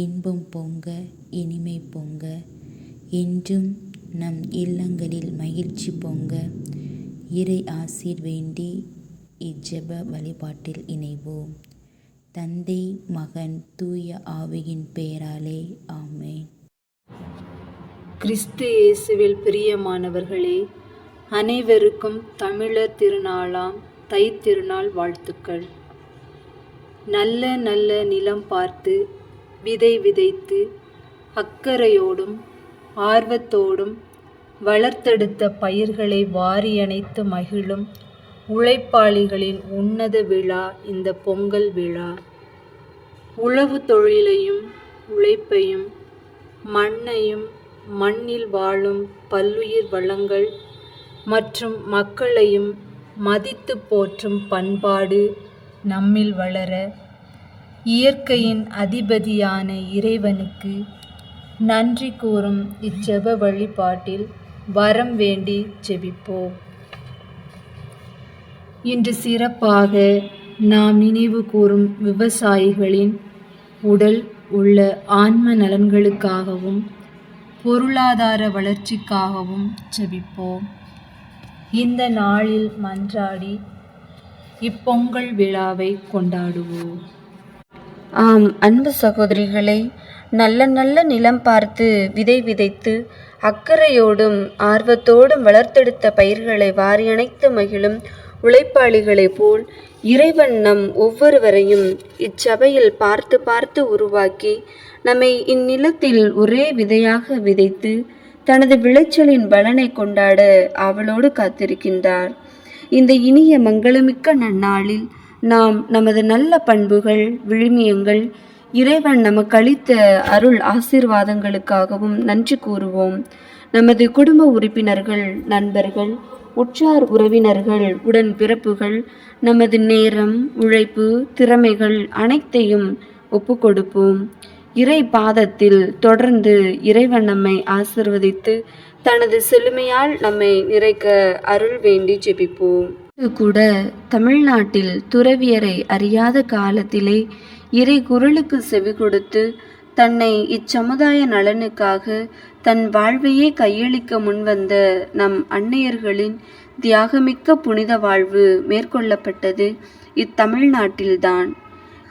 இன்பம் பொங்க இனிமை பொங்க என்றும் நம் இல்லங்களில் மகிழ்ச்சி பொங்க. இறை ஆசீர் வேண்டி இஜெப வழிபாட்டில் இணைவோம். தந்தை மகன் தூய ஆவியின் பெயராலே ஆமே கிறிஸ்து இயேசுவில் பிரியமானவர்களே அனைவருக்கும் தமிழர் திருநாளாம் தை திருநாள் வாழ்த்துக்கள். நல்ல நல்ல நிலம் பார்த்து விதை விதைத்து அக்கறையோடும் ஆர்வத்தோடும் வளர்த்தெடுத்த பயிர்களை வாரியணைத்து மகிழும் உழைப்பாளிகளின் உன்னத விழா இந்த பொங்கல் விழா. உழவு தொழிலையும் உழைப்பையும் மண்ணையும் மண்ணில் வாழும் பல்லுயிர் வளங்கள் மற்றும் மக்களையும் மதித்து போற்றும் பண்பாடு நம்மில் வளர இயற்கையின் அதிபதியான இறைவனுக்கு நன்றி கூறும் இச்செப வழிபாட்டில் வரம் வேண்டி செபிப்போம் இன்று சிறப்பாக நாம் நினைவு கூறும் விவசாயிகளின் உடல் உள்ள ஆன்ம நலன்களுக்காகவும் பொருளாதார வளர்ச்சிக்காகவும் செபிப்போம் இந்த நாளில் மன்றாடி இப்பொங்கல் விழாவை கொண்டாடுவோம். ஆம் அன்பு சகோதரிகளை நல்ல நல்ல நிலம் பார்த்து விதை விதைத்து அக்கறையோடும் ஆர்வத்தோடும் வளர்த்தெடுத்த பயிர்களை வாரியணைத்து மகிழும் உழைப்பாளிகளைப் போல் இறைவன் நம் ஒவ்வொருவரையும் இச்சபையில் பார்த்து பார்த்து உருவாக்கி நம்மை இந்நிலத்தில் ஒரே விதையாக விதைத்து தனது விளைச்சலின் பலனை கொண்டாட அவளோடு காத்திருக்கின்றார். இந்த இனிய மங்களமிக்க நன்னாளில் நாம் நமது நல்ல பண்புகள் விழுமியங்கள் இறைவன் நமக்கு அளித்த அருள் ஆசீர்வாதங்களுக்காகவும் நன்றி கூறுவோம். நமது குடும்ப உறுப்பினர்கள் நண்பர்கள் உற்றார் உறவினர்கள் உடன் பிறப்புகள் நமது நேரம் உழைப்பு திறமைகள் அனைத்தையும் ஒப்பு கொடுப்போம். இறை பாதத்தில் தொடர்ந்து இறைவன் நம்மை ஆசிர்வதித்து தனது செழுமையால் நம்மை நிறைக்க அருள் வேண்டி ஜெபிப்போம். கூட தமிழ்நாட்டில் துறவியரை அறியாத காலத்திலே இறை குரலுக்கு செவி கொடுத்து தன்னை இச்சமுதாய நலனுக்காக தன் வாழ்வையே கையளிக்க முன்வந்த நம் அன்னையர்களின் தியாகமிக்க புனித வாழ்வு மேற்கொள்ளப்பட்டது இத்தமிழ்நாட்டில்தான்.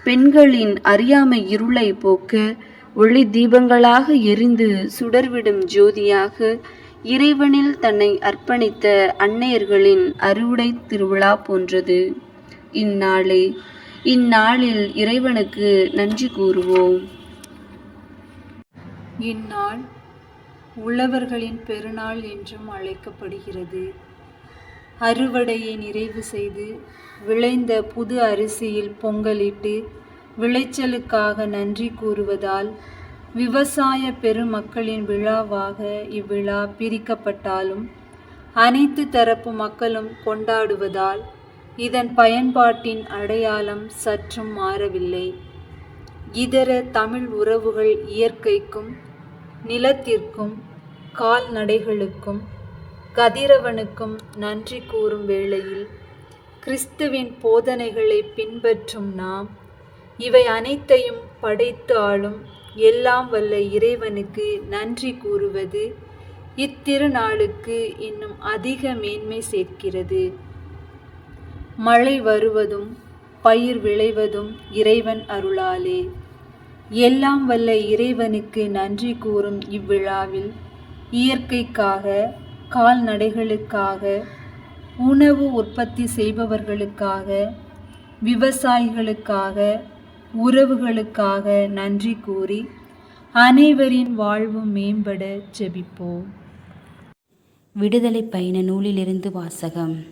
பெண்களின் அறியாமை இருளை போக்க ஒளி தீபங்களாக எரிந்து சுடர்விடும் ஜோதியாக இறைவனில் தன்னை அர்ப்பணித்த அன்னையர்களின் அறுவடை திருவிழா போன்றது. இந்நாளே இந்நாளில் இறைவனுக்கு நன்றி கூறுவோம். இந்நாள் உழவர்களின் பெருநாள் என்றும் அழைக்கப்படுகிறது. அறுவடையை நிறைவு செய்து விளைந்த புது அரிசியில் பொங்கலிட்டு விளைச்சலுக்காக நன்றி கூறுவதால் விவசாய பெருமக்களின் விழாவாக இவ்விழா பிரிக்கப்பட்டாலும் அனைத்து தரப்பு மக்களும் கொண்டாடுவதால் இதன் பயன்பாட்டின் அடையாளம் சற்றும் மாறவில்லை. இதர தமிழ் உறவுகள் இயற்கைக்கும் நிலத்திற்கும் கால்நடைகளுக்கும் கதிரவனுக்கும் நன்றி கூறும் வேளையில் கிறிஸ்துவின் போதனைகளை பின்பற்றும் நாம் இவை அனைத்தையும் படைத்து ஆளும் எல்லாம் வல்ல இறைவனுக்கு நன்றி கூறுவது. இத்திருநாளுக்கு இன்னும் அதிக மேன்மை சேர்க்கிறது. மழை வருவதும் பயிர் விளைவதும் இறைவன் அருளாலே. எல்லாம் வல்ல இறைவனுக்கு நன்றி கூறும் இவ்விழாவில் இயற்கைக்காக கால்நடைகளுக்காக உணவு உற்பத்தி செய்பவர்களுக்காக விவசாயிகளுக்காக உறவுகளுக்காக நன்றி கூறி அனைவரின் வாழ்வும் மேம்பட ஜெபிப்போம். விடுதலை பயண நூலிலிருந்து வாசகம்.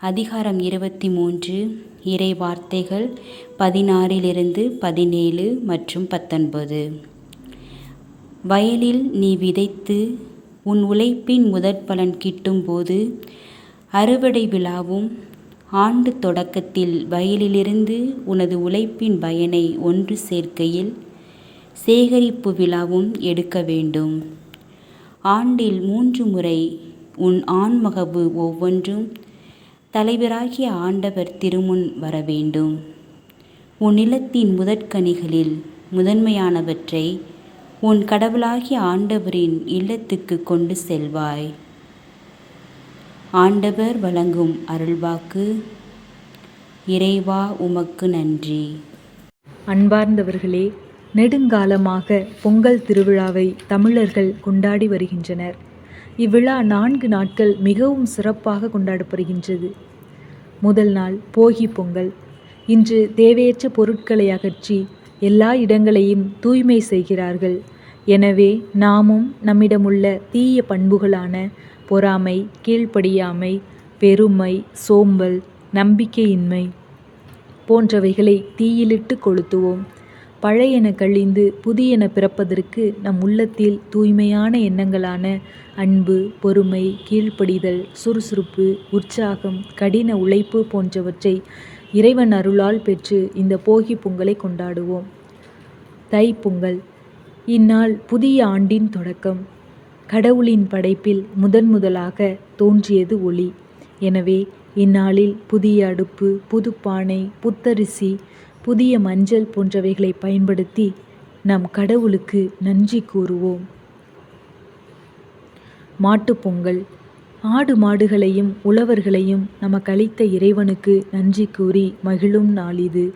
அதிகாரம் இருபத்தி மூன்று இறை வார்த்தைகள் பதினாறிலிருந்து பதினேழு மற்றும் பத்தொன்பது. வயலில் நீ விதைத்து உன் உழைப்பின் முதற் பலன் கிட்டும்போது அறுவடை விழாவும் ஆண்டு தொடக்கத்தில் வயலிலிருந்து உனது உழைப்பின் பயனை ஒன்று சேர்க்கையில் சேகரிப்பு விழாவும் எடுக்க வேண்டும். ஆண்டில் மூன்று முறை உன் ஆண்மகவு ஒவ்வொன்றும் தலைவராகிய ஆண்டவர் திருமுன் வர வேண்டும். உன் நிலத்தின் முதற்கனிகளில் முதன்மையானவற்றை உன் கடவுளாகிய ஆண்டவரின் இல்லத்துக்கு கொண்டு செல்வாய். ஆண்டவர் வழங்கும் அருள்வாக்கு. இறைவா உமக்கு நன்றி. அன்பார்ந்தவர்களே நெடுங்காலமாக பொங்கல் திருவிழாவை தமிழர்கள் கொண்டாடி வருகின்றனர். இவ்விழா நான்கு நாட்கள் மிகவும் சிறப்பாக கொண்டாடப்படுகின்றது. முதல் நாள் போகி பொங்கல். இன்று தேவையற்ற பொருட்களை அகற்றி எல்லா இடங்களையும் தூய்மை செய்கிறார்கள். எனவே நாமும் நம்மிடமுள்ள தீய பண்புகளான பொறாமை கீழ்ப்படியாமை பெருமை சோம்பல் நம்பிக்கையின்மை போன்றவைகளை தீயிலிட்டு கொளுத்துவோம். பழையன கழிந்து புதியன பிறப்பதற்கு நம் உள்ளத்தில் தூய்மையான எண்ணங்களான அன்பு பொறுமை கீழ்ப்படிதல் சுறுசுறுப்பு உற்சாகம் கடின உழைப்பு போன்றவற்றை இறைவன் அருளால் பெற்று இந்த போகி பொங்கலை கொண்டாடுவோம். தைப்பொங்கல் இந்நாள் புதிய ஆண்டின் தொடக்கம். கடவுளின் படைப்பில் முதன் முதலாக தோன்றியது ஒளி. எனவே இந்நாளில் புதிய அடுப்பு புது பானை புத்தரிசி புதிய மஞ்சள் போன்றவைகளை பயன்படுத்தி நம் கடவுளுக்கு நன்றி கூறுவோம். மாட்டுப்பொங்கல் ஆடு மாடுகளையும் உழவர்களையும் நமக்களித்த இறைவனுக்கு நன்றி கூறி மகிழும் நாள் இது.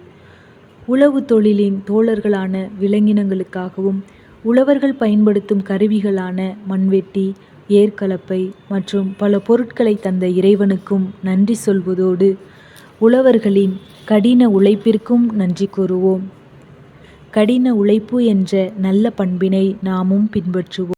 உழவு தொழிலின் தோழர்களான விலங்கினங்களுக்காகவும் உழவர்கள் பயன்படுத்தும் கருவிகளான மண்வெட்டி ஏர்கலப்பை மற்றும் பல பொருட்களை தந்த இறைவனுக்கும் நன்றி சொல்வதோடு உழவர்களின் கடின உழைப்பிற்கும் நன்றி கூறுவோம். கடின உழைப்பு என்ற நல்ல பண்பினை நாமும் பின்பற்றுவோம்.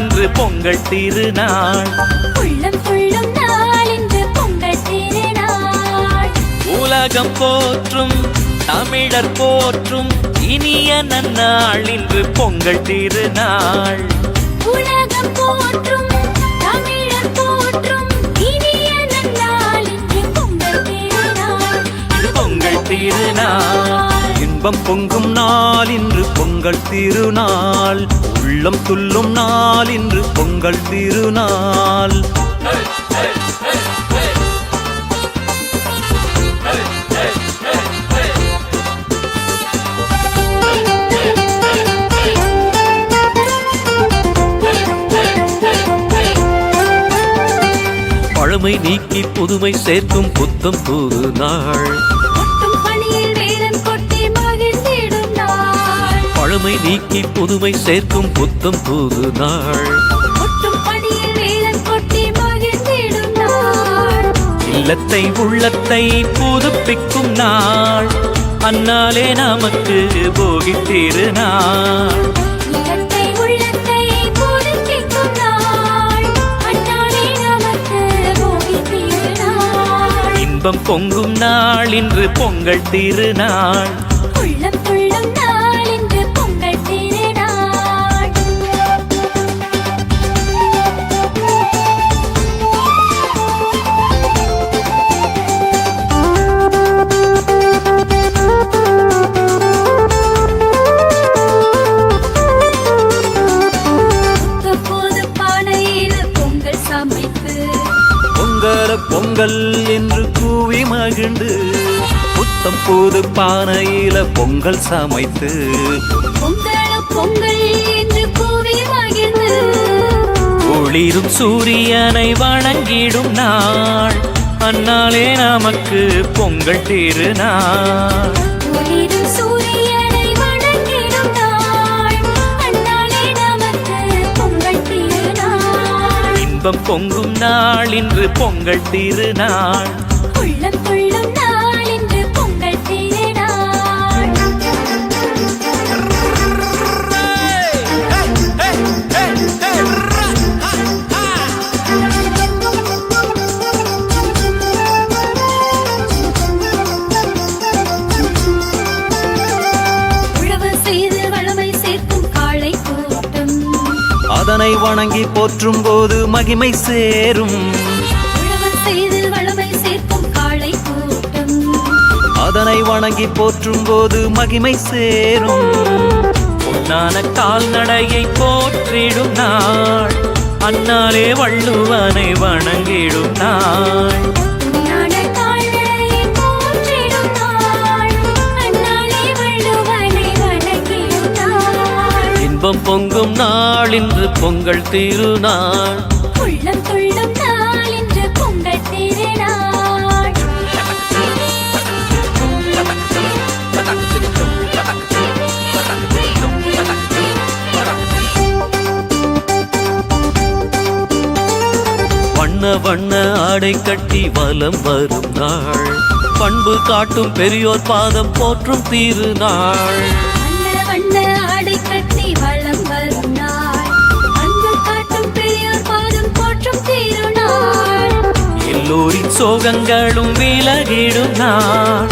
நாள் இன்று பொங்கல் திருநாள். உள்ளம் கொள்ளும் நாள் இன்று பொங்கல் திருநாள். உலகம் போற்றும் தமிழர் போற்றும் இனிய நன்னாள் இன்று பொங்கல் திருநாள். உலகம் போற்றும் தமிழர் போற்றும் இனிய நன்னாள் இன்று பொங்கல் திருநாள். பொங்கல் திருநாள். இன்பம் பொங்கும் நாள் இன்று பொங்கல் திருநாள். உள்ளம் துள்ளும் நாள் இன்று பொங்கல் திருநாள். பழமை நீக்கி புதுமை சேர்க்கும் புத்தம் புது நாள் பழமை நீக்கி புதுமை சேர்க்கும் புத்தம் புது நாள். இல்லத்தை உள்ளத்தை புதுப்பிக்கும் நாள். அந்நாளே நமக்கு போகி திருநாள். இன்பம் பொங்கும் நாள் இன்று பொங்கல் திருநாள். பொங்கல் என்று கூவி மகிழ்ந்து புத்தம் புது பானையில பொங்கல் சமைத்து. பொங்கல் என்று கூவி மகிழ்ந்து. ஒளிரும் சூரியனை வணங்கிடும் நாள். அந்நாளே நமக்கு பொங்கல் திருநாள். இன்பம் பொங்கும் நாள். இன்று பொங்கல் திருநாள். அதனை வணங்கி போற்றும் போது மகிமை சேரும். அதனை வணங்கி போற்றும் போது மகிமை சேரும். பொன்னான கால்நடையை போற்றிடும் நாள். அந்நாளே வள்ளுவனை வணங்கிடும் நாள். இன்பம் பொங்கும் நாள் இன்று பொங்கல் திருநாள். உள்ளம் துள்ளும் நாள் இன்று பொங்கல் திருநாள். வண்ண வண்ண ஆடை கட்டி வலம் வரும் நாள். பண்பு காட்டும் பெரியோர் பாதம் போற்றும் திருநாள். எல்லோரின் சோகங்களும் விலகிடும் நான்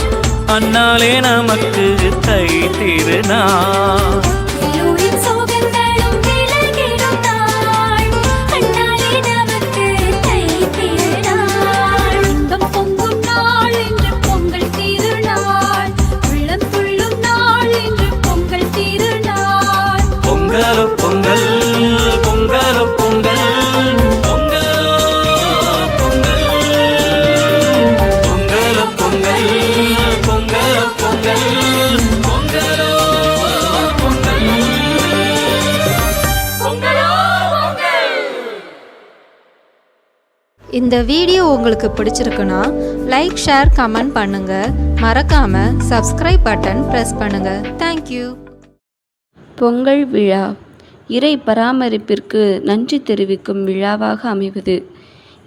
அன்னாலே நமக்கு தை திருநாள் இந்த வீடியோ உங்களுக்கு பிடிச்சிருக்குன்னா லைக் ஷேர் கமெண்ட் பண்ணுங்க. மறக்காம சப்ஸ்கிரைப் பட்டன் ப்ரெஸ் பண்ணுங்க. தேங்க்யூ பொங்கல் விழா. இறை பராமரிப்பிற்கு நன்றி தெரிவிக்கும் விழாவாக அமைவது.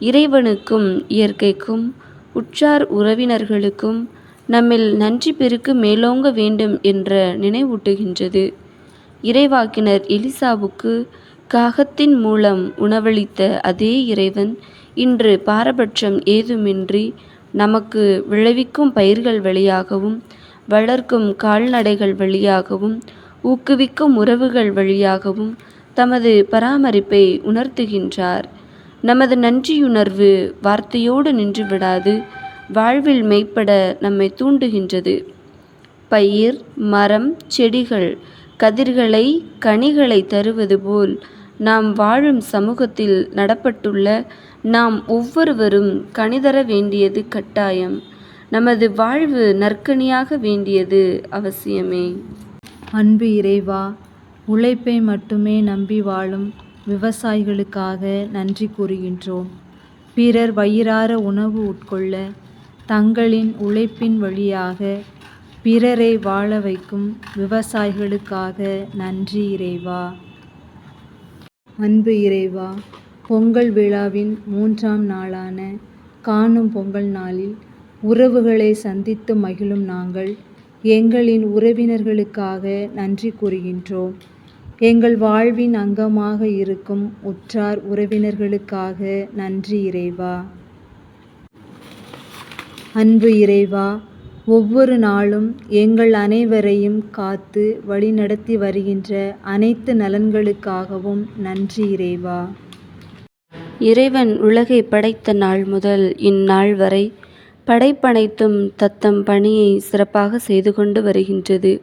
இறைவனுக்கும் இயற்கைக்கும் உற்றார் உறவினர்களுக்கும் நம்மில் நன்றி பெருக்கு மேலோங்க வேண்டும் என்ற நினைவூட்டுகின்றது. இறைவாக்கினர் எலிசாவுக்கு காகத்தின் மூலம் உணவளித்த அதே இறைவன் இன்று பாரபட்சம் ஏதுமின்றி நமக்கு விளைவிக்கும் பயிர்கள் வழியாகவும் வளர்க்கும் கால்நடைகள் வழியாகவும் ஊக்குவிக்கும் உறவுகள் வழியாகவும் தமது பராமரிப்பை உணர்த்துகின்றார். நமது நன்றியுணர்வு வார்த்தையோடு நின்று விடாது வாழ்வில் மெய்ப்பட நம்மை தூண்டுகின்றது. பயிர் மரம் செடிகள் கதிர்களை கனிகளை தருவது போல் நாம் வாழும் சமூகத்தில் நடப்பட்டுள்ள நாம் ஒவ்வொருவரும் கனிதர வேண்டியது கட்டாயம். நமது வாழ்வு நற்கனியாக வேண்டியது அவசியமே. அன்பு இறைவா உழைப்பை மட்டுமே நம்பி வாழும் விவசாயிகளுக்காக நன்றி கூறுகின்றோம். பிறர் வயிறார உணவு உட்கொள்ள தங்களின் உழைப்பின் வழியாக பிறரை வாழ வைக்கும் விவசாயிகளுக்காக நன்றி இறைவா. அன்பு இறைவா பொங்கல் விழாவின் மூன்றாம் நாளான காணும் பொங்கல் நாளில் உறவுகளை சந்தித்து மகிழும் நாங்கள் எங்களின் உறவினர்களுக்காக நன்றி கூறுகின்றோம். எங்கள் வாழ்வின் அங்கமாக இருக்கும் உற்றார் உறவினர்களுக்காக நன்றி இறைவா. அன்பு இறைவா ஒவ்வொரு நாளும் எங்கள் அனைவரையும் காத்து வழிநடத்தி வருகின்ற அனைத்து நலன்களுக்காகவும் நன்றி இறைவா. இறைவன் உலகை படைத்த நாள் முதல் இந்நாள் வரை படைப்பனைத்தும் தத்தம் பணியை சிறப்பாக செய்து கொண்டு வருகின்றது.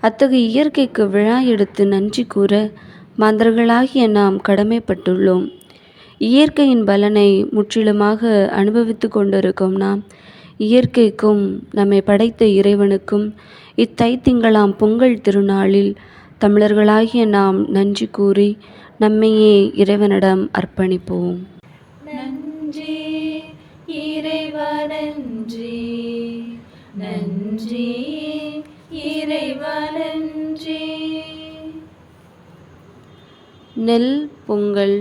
அத்தகைய இயற்கைக்கு விழா எடுத்து நன்றி கூற மாந்தர்களாகிய நாம் கடமைப்பட்டுள்ளோம். இயற்கையின் பலனை முற்றிலுமாக அனுபவித்து கொண்டிருக்கும் நாம் இயற்கைக்கும் நம்மை படைத்த இறைவனுக்கும் இத்தைத்திங்களாம் பொங்கல் திருநாளில் தமிழர்களாகிய நாம் நன்றி கூறி நம்மையே இறைவனிடம் அர்ப்பணிப்போம். நன்றி இறைவா நன்றி நன்றி இறைவா நன்றி நெல் பொங்கல்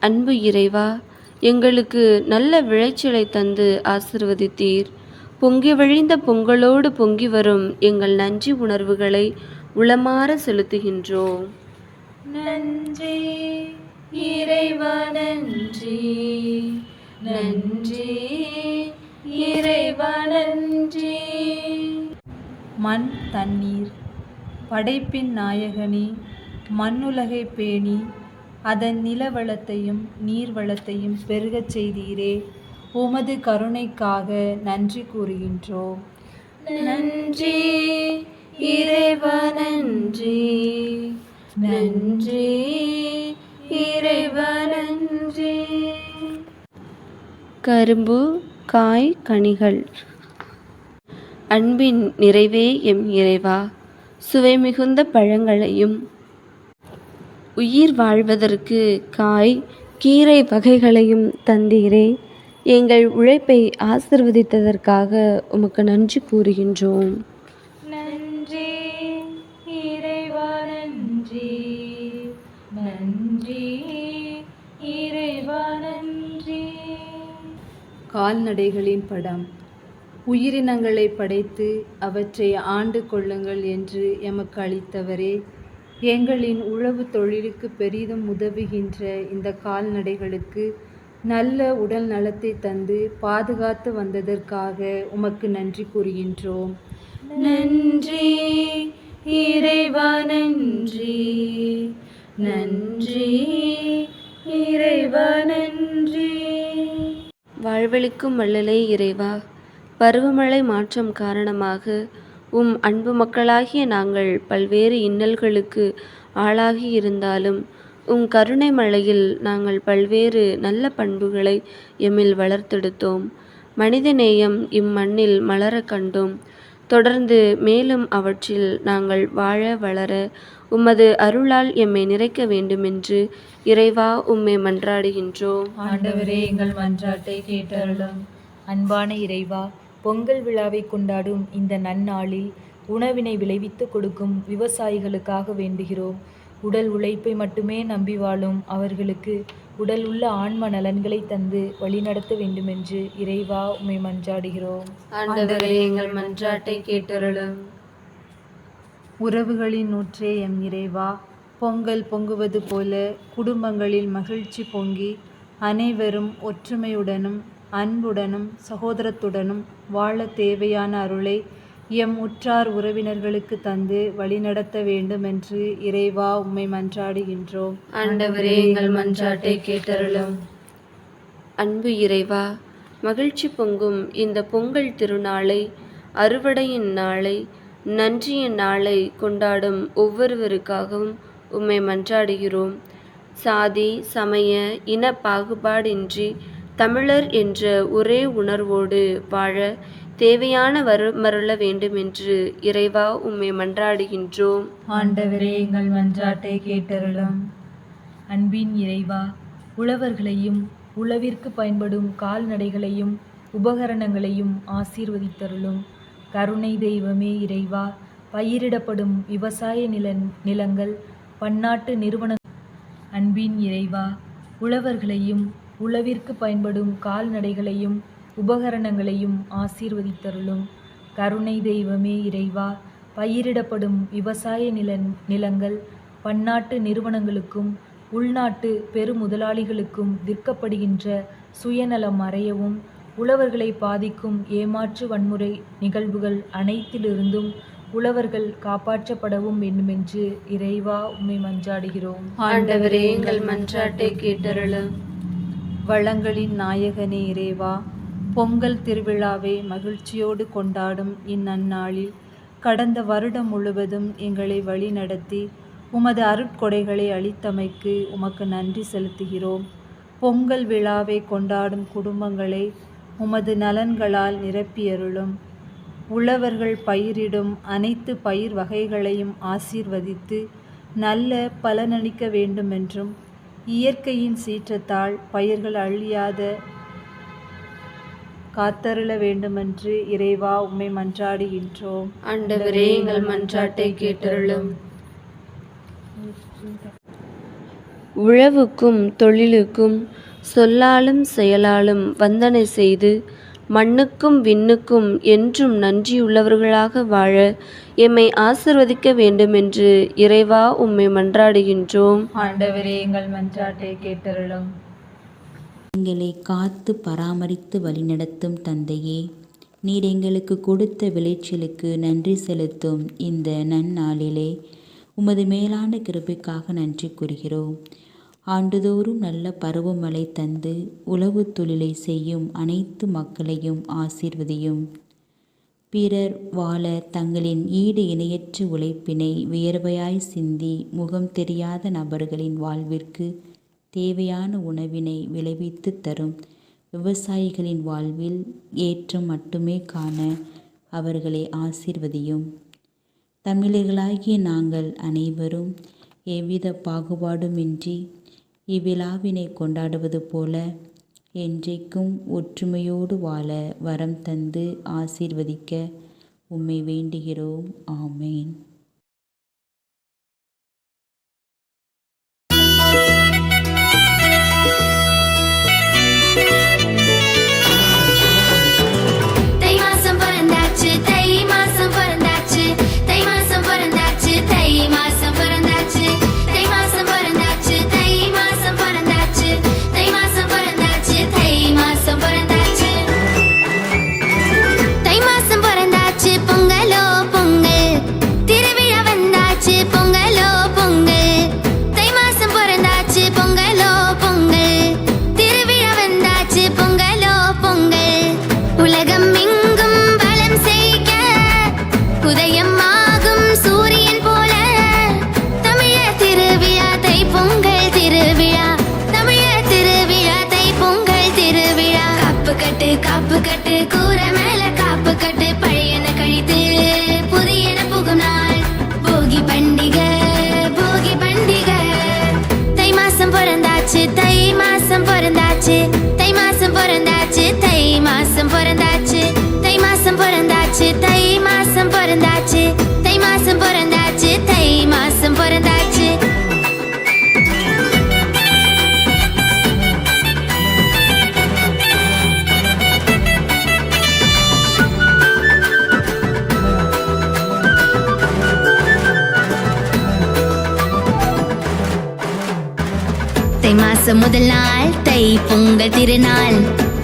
அன்பு இறைவா எங்களுக்கு நல்ல விளைச்சலை தந்து ஆசிர்வதித்தீர். பொங்கி வழிந்த பொங்கலோடு பொங்கி வரும் எங்கள் நன்றி உணர்வுகளை உளமாற செலுத்துகின்றோம். நன்றி இறைவா நன்றி நன்றி இறைவா நன்றி மண் தண்ணீர் படைப்பின் நாயகனே மண்ணுலகை பேணி அதன் நிலவளத்தையும் நீர்வளத்தையும் பெருகச் செய்தீரே. உமது கருணைக்காக நன்றி கூறுகின்றோம் நன்றி இறைவா நன்றி நன்றி இறைவா நன்றி கரும்பு காய் கனிகள். அன்பின் நிறைவே எம் இறைவா. சுவை மிகுந்த பழங்களையும் உயிர் வாழ்வதற்கு காய் கீரை வகைகளையும் தந்தீரே. எங்கள் உழைப்பை ஆசிர்வதித்ததற்காக உமக்கு நன்றி கூறுகின்றோம். நன்றி இறைவா நன்றி. நன்றி இறைவா நன்றி. கால்நடைகளின் படம். உயிரினங்களை படைத்து அவற்றை ஆண்டு கொள்ளுங்கள் என்று எமக்கு அளித்தவரே. எங்களின் உழவு தொழிலுக்கு பெரிதும் உதவுகின்ற இந்த கால்நடைகளுக்கு நல்ல உடல் நலத்தை தந்து பாதுகாத்து வந்ததற்காக உமக்கு நன்றி கூறுகின்றோம். நன்றி இறைவா நன்றி. நன்றி இறைவா நன்றி. வாழ்வளிக்கும் வள்ளலே இறைவா பருவமழை மாற்றம் காரணமாக உம் அன்பு மக்களாகிய நாங்கள் பல்வேறு இன்னல்களுக்கு ஆளாகி இருந்தாலும் உம் கருணை மழையில் நாங்கள் பல்வேறு நல்ல பண்புகளை எம்மில் வளர்த்தெடுத்தோம். மனிதநேயம் இம்மண்ணில் மலரக் கண்டோம். தொடர்ந்து மேலும் அவற்றில் நாங்கள் வாழ வளர உமது அருளால் எம்மை நிறைக்க வேண்டுமென்று இறைவா உம்மை மன்றாடுகின்றோம். ஆண்டவரே எங்கள் மன்றாட்டை கேட்டருளும். அன்பான இறைவா பொங்கல் விழாவை கொண்டாடும் இந்த நன்னாளில் உணவினை விளைவித்து கொடுக்கும் விவசாயிகளுக்காக வேண்டுகிறோம். உடல் உழைப்பை மட்டுமே நம்பி வாழும் அவர்களுக்கு உடல் உள்ள ஆன்ம நலன்களை தந்து வழிநடத்த வேண்டுமென்று இறைவா உம்மை மன்றாடுகிறோம். ஆண்டவரே எங்கள் மன்றாட்டை கேட்டருளும். உறவுகளின் ஊற்றே எம் இறைவா பொங்கல் பொங்குவது போல குடும்பங்களில் மகிழ்ச்சி பொங்கி அனைவரும் ஒற்றுமையுடனும் அன்புடனும் சகோதரத்துடனும் வாழ தேவையான அருளை எம் உற்றார் உறவினர்களுக்கு தந்து வழிநடத்த வேண்டும் என்று இறைவா உம்மை மன்றாடுகின்றோம். ஆண்டவரே எங்கள் மன்றாட்டை கேட்டருளும். அன்பு இறைவா மகிழ்ச்சி பொங்கும் இந்த பொங்கல் திருநாளை அறுவடையின் நாளை நன்றியின் நாளை கொண்டாடும் ஒவ்வொருவருக்காகவும் உம்மை மன்றாடுகிறோம். சாதி சமய இன பாகுபாடின்றி தமிழர் என்ற ஒரே உணர்வோடு வாழ தேவையான வருமருள வேண்டுமென்று இறைவா உம்மை மன்றாடுகின்றோம். ஆண்டவரே எங்கள் மன்றாட்டை கேட்டருளும். அன்பின் இறைவா உழவர்களையும் உழவிற்கு பயன்படும் கால்நடைகளையும் உபகரணங்களையும் ஆசீர்வதித்தருளும். கருணை தெய்வமே இறைவா பயிரிடப்படும் விவசாய நில நிலங்கள் பன்னாட்டு நிறுவன அன்பின் இறைவா உழவர்களையும் உழவிற்கு பயன்படும் கால்நடைகளையும் உபகரணங்களையும் ஆசீர்வதித்தருளும். கருணை தெய்வமே இறைவா பயிரிடப்படும் விவசாய நில நிலங்கள் பன்னாட்டு நிறுவனங்களுக்கும் உள்நாட்டு பெருமுதலாளிகளுக்கும் விற்கப்படுகின்ற சுயநலம் அறையவும் உழவர்களை பாதிக்கும் ஏமாற்று வன்முறை நிகழ்வுகள் அனைத்திலிருந்தும் உழவர்கள் காப்பாற்றப்படவும் வேண்டுமென்று இறைவா உம்மை மன்றாடுகிறோம். ஆண்டவரே எங்கள் மன்றாட்டை கேட்டருளும். வளங்களின் நாயகனே இறைவா பொங்கல் திருவிழாவை மகிழ்ச்சியோடு கொண்டாடும் இந்நன்னாளில் கடந்த வருடம் முழுவதும் எங்களை வழிநடத்தி உமது அருட்கொடைகளை அளித்தமைக்கு உமக்கு நன்றி செலுத்துகிறோம். பொங்கல் விழாவை கொண்டாடும் குடும்பங்களை உமது நலன்களால் நிரப்பியருளும். உழவர்கள் பயிரிடும் அனைத்து பயிர் வகைகளையும் ஆசீர்வதித்து நல்ல பலனளிக்க வேண்டுமென்றும் இயற்கையின் சீற்றத்தால் பயிர்கள் அழியாத காத்தருள வேண்டுமென்று இறைவா உம்மை மன்றாடுகின்றோம். ஆண்டவரே எங்கள் மன்றாட்டை கேட்டருளும். உழவுக்கும் தொழிலுக்கும் சொல்லாலும் செயலாலும் வந்தனை செய்து மண்ணுக்கும் விண்ணுக்கும் என்றும் நன்றியுள்ளவர்களாக வாழ எம்மை ஆசிர்வதிக்க வேண்டுமென்று இறைவா உம்மை மன்றாடுகின்றோம். ஆண்டவரே எங்கள் மன்றாட்டை கேட்டருளும். எங்களை காத்து பராமரித்து வழிநடத்தும் தந்தையே நீர் எங்களுக்கு கொடுத்த விளைச்சலுக்கு நன்றி செலுத்தும் இந்த நன்னாளிலே உமது மேலான கிருபைக்காக நன்றி கூறுகிறோம். ஆண்டுதோறும் நல்ல பருவமழை தந்து உழவு தொழிலை செய்யும் அனைத்து மக்களையும் ஆசீர்வதியும். பிறர் வாழ தங்களின் ஈடு இணையற்ற உழைப்பினை வியர்வையாய் சிந்தி முகம் தெரியாத நபர்களின் வாழ்விற்கு தேவையான உணவினை விளைவித்து தரும் விவசாயிகளின் வாழ்வில் ஏற்றம் மட்டுமே காண அவர்களை ஆசீர்வதியும். தமிழர்களாகிய நாங்கள் அனைவரும் எவ்வித பாகுபாடுமின்றி இவ்விழாவினை கொண்டாடுவது போல என்றைக்கும் ஒற்றுமையோடு வாழ வரம் தந்து ஆசீர்வதிக்க உம்மை வேண்டுகிறோம். ஆமேன். முதல் நாள் தை பொங்கல் திருநாள்.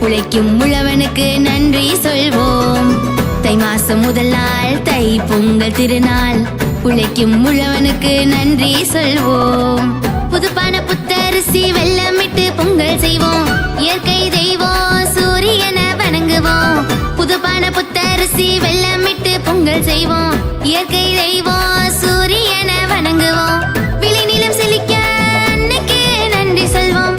உழைக்கும் உழவனுக்கு நன்றி சொல்வோம். தை மாசம் முதல் நாள் தை பொங்கல் திருநாள். உழைக்கும் உழவனுக்கு நன்றி சொல்வோம். புதுப்பான புத்தரிசி வெள்ளமிட்டு பொங்கல் செய்வோம். இயற்கை தெய்வம் சூரியனை வணங்குவோம். புதுப்பான புத்தரிசி வெள்ளமிட்டு பொங்கல் செய்வோம். இயற்கை தெய்வம் சூரியனை வணங்குவோம். செல்வம்